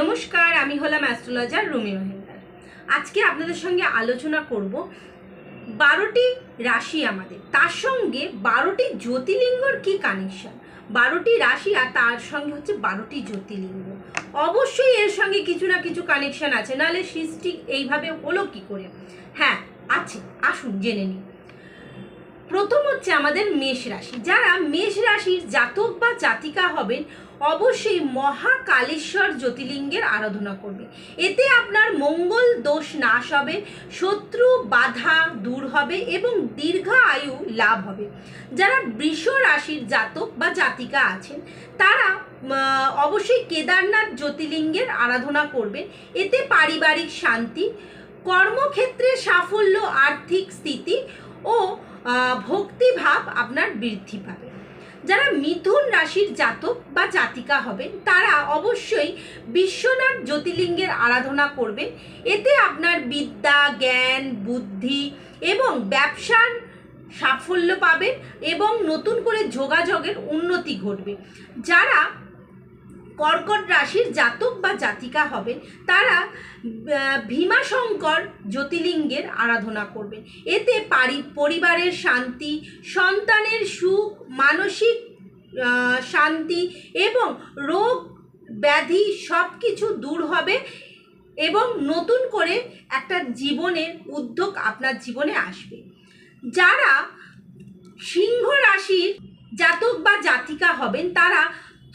নমস্কার, আমি হলাম অ্যাস্ট্রোলজার রুমি মহিন্দার। আজকে আপনাদের সঙ্গে আলোচনা করব বারোটি রাশি আমাদের। তার সঙ্গে বারোটি জ্যোতির্লিঙ্গর কি কানেকশন বারোটি রাশি আর তার সঙ্গে হচ্ছে বারোটি জ্যোতির্লিঙ্গ। অবশ্যই এর সঙ্গে কিছু না কিছু কানেকশন আছে, নাহলে সৃষ্টি এইভাবে হলো কি করে? হ্যাঁ আছে, আসুন জেনে নিই। প্রথম হচ্ছে আমাদের মেষ রাশি। যারা মেষ রাশির জাতক বা জাতিকা হবেন, অবশ্যই মহাকালেশ্বর জ্যোতির্লিঙ্গের আরাধনা করবে। এতে আপনার মঙ্গল দোষ নাশ হবে, শত্রু বাধা দূর হবে এবং দীর্ঘ আয়ু লাভ হবে। যারা বৃষ রাশির জাতক বা জাতিকা আছেন, তারা অবশ্যই কেদারনাথ জ্যোতির্লিঙ্গের আরাধনা করবেন। এতে পারিবারিক শান্তি, কর্মক্ষেত্রে সাফল্য, আর্থিক স্থিতি ও ভক্তিভাব আপনার বৃদ্ধি পাবে। যারা মিথুন রাশির জাতক বা জাতিকা হবেন, তারা অবশ্যই বিশ্বনাথ জ্যোতির্লিঙ্গের আরাধনা করবেন। এতে আপনার বিদ্যা, জ্ঞান, বুদ্ধি এবং ব্যবসার সাফল্য পাবেন এবং নতুন করে যোগাযোগের উন্নতি ঘটবে। যারা কর্কট রাশির জাতক বা জাতিকা হবেন। তারা ভীমাশঙ্কর জ্যোতির্লিঙ্গের আরাধনা করবেন। এতে পারি, পরিবারের শান্তি, সন্তানের সুখ, মানসিক শান্তি এবং রোগ ব্যাধি সব কিছু দূর হবে এবং নতুন করে একটা জীবনের উদ্যোগ আপনার জীবনে আসবে। যারা সিংহ রাশির জাতক বা জাতিকা হবেন, তারা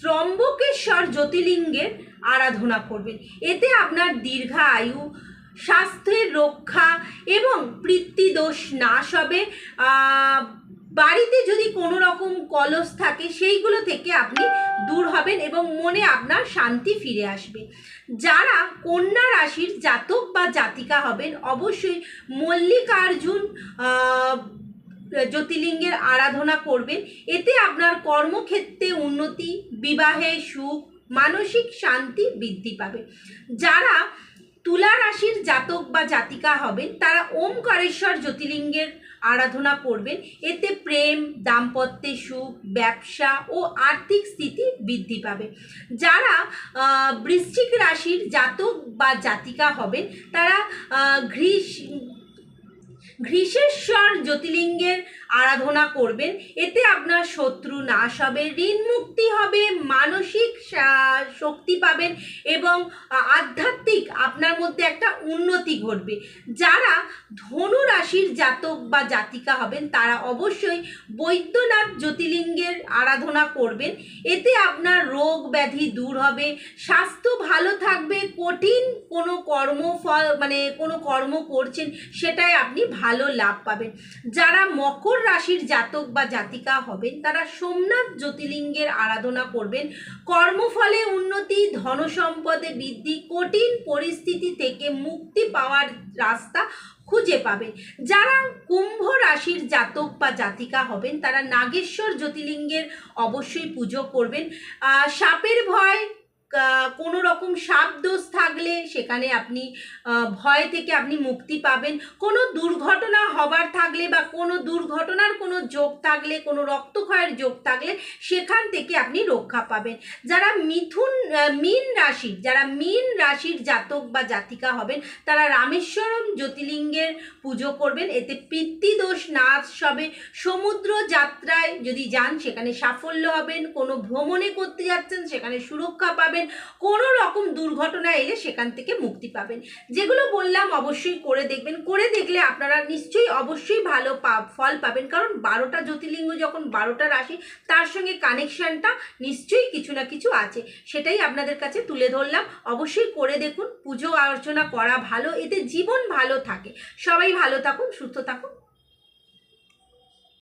ত্রম্বকেশ্বর জ্যোতির্লিঙ্গের আরাধনা করবেন। এতে আপনার দীর্ঘ আয়ু, স্বাস্থ্যের রক্ষা এবং পিতৃদোষ নাশ হবে। বাড়িতে যদি কোনো রকম কলস থাকে, সেইগুলো থেকে আপনি দূর হবেন এবং মনে আপনার শান্তি ফিরে আসবে। যারা কন্যা রাশির জাতক বা জাতিকা হবেন, অবশ্যই মল্লিকার্জুন জ্যোতির্লিঙ্গের আরাধনা করবেন। এতে আপনার কর্মক্ষেত্রে উন্নতি, বিবাহে সুখ, মানসিক শান্তি বৃদ্ধি পাবে। যারা তুলা রাশির জাতক বা জাতিকা হবেন, তারা ওমকারেশ্বর জ্যোতির্লিঙ্গের আরাধনা করবেন। এতে প্রেম দাম্পত্যে সুখ, ব্যবসা ও আর্থিক স্থিতি বৃদ্ধি পাবে। যারা বৃশ্চিক রাশির জাতক বা জাতিকা হবেন, তারা ঘৃষ ঘৃষেশ্বর জ্যোতির্লিঙ্গের আরাধনা করবেন, এতে আপনার শত্রু নাশ হবে, ঋণ মুক্তি হবে, মানসিক শক্তি পাবেন এবং আধ্যাত্মিক আপনার মধ্যে একটা উন্নতি ঘটবে। যারা ধনু রাশির জাতক বা জাতিকা হবেন, তারা অবশ্যই বৈদ্যনাথ জ্যোতির্লিঙ্গের আরাধনা করবেন, এতে আপনার রোগ ব্যাধি দূর হবে, স্বাস্থ্য ভালো থাকবে, কঠিন কোনো কর্মফল মানে কোনো কর্ম করছেন, সেটাই আপনি ভালো লাভ পাবেন। যারা মকর রাশির জাতক বা জাতিকা হবেন, তারা সোমনাথ জ্যোতির্লিঙ্গের আরাধনা করবেন। কর্মফলে উন্নতি, ধনসম্পদে বৃদ্ধি, কঠিন পরিস্থিতি থেকে মুক্তি পাওয়ার রাস্তা খুঁজে পাবেন। যারা কুম্ভ রাশির জাতক বা জাতিকা হবেন, তারা নাগেশ্বর জ্যোতির্লিঙ্গের অবশ্যই পুজো করবেন। সাপের ভয় কোনো রকম সাপ দোষ থাকলে সেখানে আপনি ভয় থেকে আপনি মুক্তি পাবেন। কোনো দুর্ঘটনা হবার থাকলে বা কোনো দুর্ঘটনার কোনো যোগ থাকলে, কোনো রক্তক্ষয়ের যোগ থাকলে সেখান থেকে আপনি রক্ষা পাবেন। যারা মিথুন মীন রাশির, যারা মীন রাশির জাতক বা জাতিকা হবেন, তারা রামেশ্বরম জ্যোতির্লিঙ্গের পুজো করবেন। এতে পিতৃদোষ নাশ হবে। সমুদ্র যাত্রায় যদি যান, সেখানে সাফল্য হবেন। কোনো ভ্রমণে করতে যাচ্ছেন, সেখানে সুরক্ষা পাবেন। কোনো রকম দুর্ঘটনা এলে সেখান থেকে মুক্তি পাবেন। যেগুলো বললাম অবশ্যই করে দেখবেন। করে দেখলে আপনারা নিশ্চয়ই অবশ্যই ভালো ফল পাবেন। কারণ বারোটা জ্যোতির্লিঙ্গ যখন বারোটা রাশি, তার সঙ্গে কানেকশনটা নিশ্চয়ই কিছু না কিছু আছে। সেটাই আপনাদের কাছে তুলে ধরলাম। অবশ্যই করে দেখুন। পুজো অর্চনা করা ভালো। এতে জীবন ভালো থাকে। সবাই ভালো থাকুন, সুস্থ থাকুন।